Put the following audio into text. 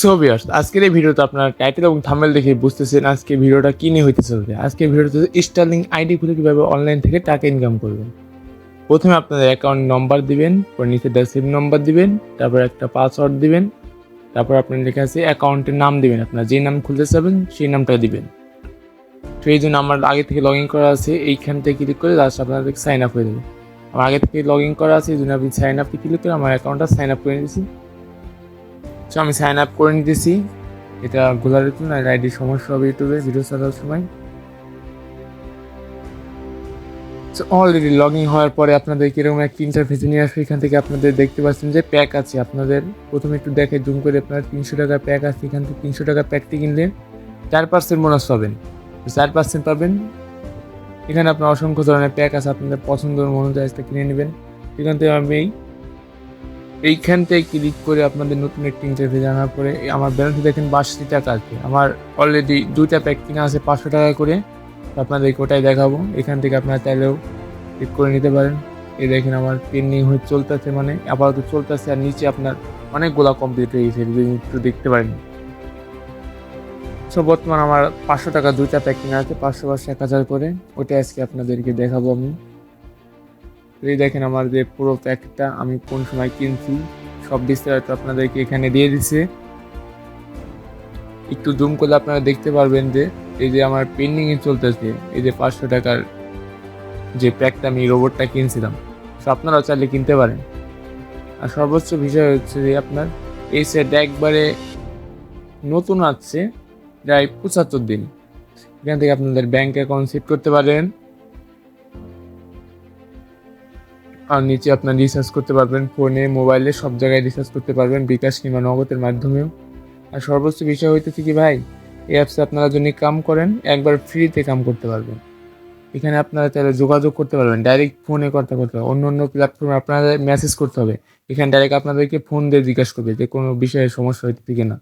So viewers আজকের এই ভিডিওতে আপনার টাইটেল এবং থাম্বনেল দেখে বুঝতেছেন আজকে ভিডিওটা কি নিয়ে হইতে চলবে আজকে ভিডিওতে স্টার্লিং আইডি খুলে কীভাবে অনলাইন থেকে টাকা ইনকাম করবেন। প্রথমে আপনাদের অ্যাকাউন্ট নম্বর দিবেন, পর নিচে সিম নম্বর দিবেন, তারপর একটা পাসওয়ার্ড দিবেন, তারপর আপনার লেখা আছে অ্যাকাউন্টের নাম দিবেন, আপনার যে নাম খুলতে চাবেন সেই নামটা দিবেন। এই জন্য আমার আগে থেকে লগ ইন করা আছে এইখান থেকে ক্লিক করে লাস্ট আপনাদের সাইন আপ হয়ে যাবে আমার আগে থেকে লগ ইন করা আছে, এই জন্য আপনি সাইন আপে ক্লিক করে আমার অ্যাকাউন্টটা সাইন আপ করে নিয়েছি। তো আমি সাইন আপ করে নিতেছি। এটা গোলার না আইডি সমস্যা হবে ইউটিউবে ভিডিও চালার সময়। সো অলরেডি লগ ইন হওয়ার পরে আপনাদের কীরকম একটা ইন্টারফেসে নিয়ে আসবে, এখান থেকে আপনাদের দেখতে পাচ্ছেন যে প্যাক আছে আপনাদের। প্রথমে একটু দেখে জুম করে আপনার তিনশো টাকা প্যাক আছে, এখান থেকে তিনশো টাকা প্যাকটি কিনলে চার পার্সেন্ট বোনাস পাবেন। চার পার্সেন্ট পাবেন। এখানে আপনার অসংখ্য ধরনের প্যাক আছে, আপনাদের পছন্দের অনুযায়ী কিনে নেবেন। এখান থেকে আমি এইখান থেকে ক্লিক করে আপনাদের নতুন একটি ইন্টারভিউ জানার পরে আমার ব্যালেন্স দেখেন বাষট্টি টাকা আছে আমার অলরেডি দুইটা প্যাক কিনা আছে পাঁচশো টাকা করে। তো আপনাদের ওটাই দেখাবো। এখান থেকে আপনারা চাইলেও ক্লিক করে নিতে পারেন। এ দেখেন আমার পেন্ডিং হয়ে চলতেছে মানে আপাতত চলতেছে আর নিচে আপনার অনেকগুলা কমপ্লিট হয়ে গেছে। যদি একটু দেখতে পারেন। সো বর্তমান আমার পাঁচশো টাকা দুইটা প্যাক আছে, পাঁচশো পাঁচশো এক হাজার করে। ওটা আজকে আপনাদেরকে দেখাবো আমি। এই দেখেন আমার যে পুরো প্যাকটা আমি কোন সময় কিনছি, সব বিস্তারিত আপনাদেরকে এখানে দিয়ে দিছে একটু জুম করলে আপনারা দেখতে পারবেন যে, এই যে আমার পেন্ডিং চলতেছে, এই যে পাঁচশো টাকার যে প্যাকটা আমি রোবটটা কিনছিলাম। সো আপনারাও চাইলে কিনতে পারেন। আর সর্বোচ্চ বিষয় হচ্ছে যে আপনার এই সেট একবারে নতুন আসছে, প্রায় পঁচাত্তর দিন। এখান থেকে আপনাদের ব্যাংক অ্যাকাউন্ট সেট করতে পারেন। আর নিচে আপনার রিচার্জ করতে পারবেন ফোনে মোবাইলে সব জায়গায় রিচার্জ করতে পারবেন বিকাশ কিংবা নগদের মাধ্যমেও। আর সর্বোচ্চ বিষয় হইতেছে কি ভাই, এই অ্যাপসে আপনারা যদি কাম করেন, একবার ফ্রিতে কাম করতে পারবেন। এখানে আপনারা তাহলে যোগাযোগ করতে পারবেন ডাইরেক্ট ফোনে কথা করতে হবে অন্য অন্য প্ল্যাটফর্মে আপনাদের মেসেজ করতে হবে। এখানে ডাইরেক্ট আপনাদেরকে ফোন দিয়ে জিজ্ঞাসা করবে যে কোনো বিষয়ে সমস্যা হইতে থেকে না